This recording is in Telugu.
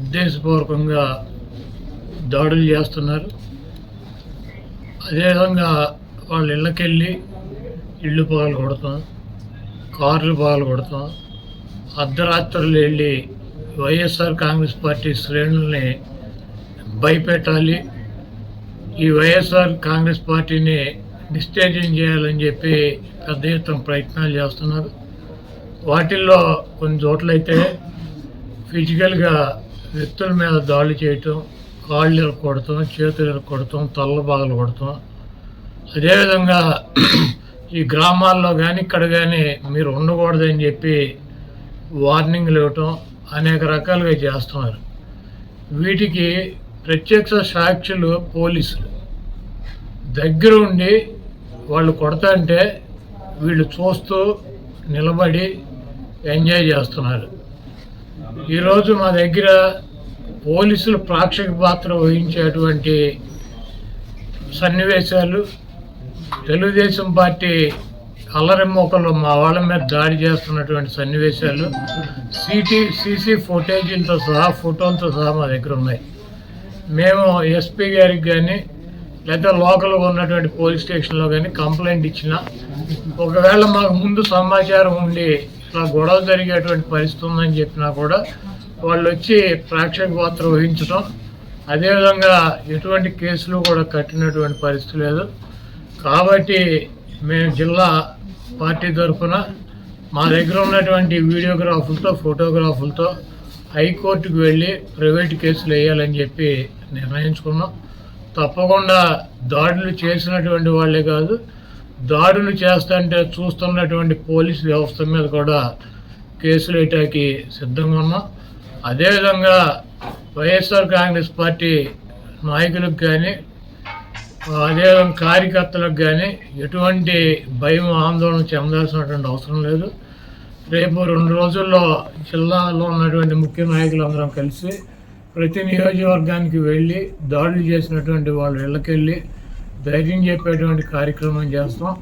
ఉద్దేశపూర్వకంగా దాడులు చేస్తున్నారు. అదేవిధంగా వాళ్ళ ఇళ్ళకెళ్ళి ఇళ్ళు పగలు కొడతాం కార్లు పగలు కొడతాం అర్ధరాత్రులు వెళ్ళి వైఎస్ఆర్ కాంగ్రెస్ పార్టీ శ్రేణుల్ని భయపెట్టాలి ఈ వైఎస్ఆర్ కాంగ్రెస్ పార్టీని డిస్టేజింగ్ చేయాలని చెప్పి పెద్ద ఎత్తున ప్రయత్నాలు చేస్తున్నారు. వాటిల్లో కొన్ని చోట్లయితే ఫిజికల్గా వ్యక్తుల మీద దాడి చేయటం కాళ్ళు ఇరక్కొడతాం చేతులు ఇరక్కొడతాం తల్ల బాగలు కొడటం అదేవిధంగా ఈ గ్రామాల్లో కానీ ఇక్కడ కానీ మీరు ఉండకూడదని చెప్పి వార్నింగ్లు ఇవ్వటం అనేక రకాలుగా చేస్తున్నారు. వీటికి ప్రత్యక్ష సాక్షులు పోలీసులు. దగ్గర ఉండి వాళ్ళు కొడతంటే వీళ్ళు చూస్తూ నిలబడి ఎంజాయ్ చేస్తున్నారు. ఈరోజు మా దగ్గర పోలీసులు ప్రేక్షక పాత్ర వహించేటువంటి సన్నివేశాలు తెలుగుదేశం పార్టీ అల్లరిమోకలు మా వాళ్ళ మీద దాడి చేస్తున్నటువంటి సన్నివేశాలు సిటీ సీసీ ఫుటేజీలతో సహా ఫోటోలతో సహా మా దగ్గర ఉన్నాయి. మేము ఎస్పీ గారికి కానీ లేదా లోకల్గా ఉన్నటువంటి పోలీస్ స్టేషన్లో కానీ కంప్లైంట్ ఇచ్చిన ఒకవేళ మాకు ముందు సమాచారం ఉండి ఇట్లా గొడవ జరిగేటువంటి పరిస్థితి ఉందని చెప్పినా కూడా వాళ్ళు వచ్చి ప్రేక్షక పాత్ర వహించడం అదేవిధంగా ఎటువంటి కేసులు కూడా కట్టినటువంటి పరిస్థితి లేదు. కాబట్టి మేము జిల్లా పార్టీ తరఫున మా దగ్గర ఉన్నటువంటి వీడియోగ్రాఫులతో ఫోటోగ్రాఫులతో హైకోర్టుకు వెళ్ళి ప్రైవేట్ కేసులు వేయాలని చెప్పి నిర్ణయించుకున్నాం. తప్పకుండా దాడులు చేసినటువంటి వాళ్ళే కాదు దాడులు చేస్తుంటే చూస్తున్నటువంటి పోలీస్ వ్యవస్థ మీద కూడా కేసులు వేయటానికి సిద్ధంగా ఉన్నాం. అదేవిధంగా వైఎస్ఆర్ కాంగ్రెస్ పార్టీ నాయకులకు కానీ అదేవిధంగా కార్యకర్తలకు కానీ ఎటువంటి భయం ఆందోళన చెందాల్సినటువంటి అవసరం లేదు. రేపు రెండు రోజుల్లో జిల్లాలో ఉన్నటువంటి ముఖ్య నాయకులందరం కలిసి ప్రతి నియోజకవర్గానికి వెళ్ళి దాడులు చేసినటువంటి వాళ్ళ ఇళ్ళకెళ్ళి ధైర్యం చెప్పేటువంటి కార్యక్రమం చేస్తాం.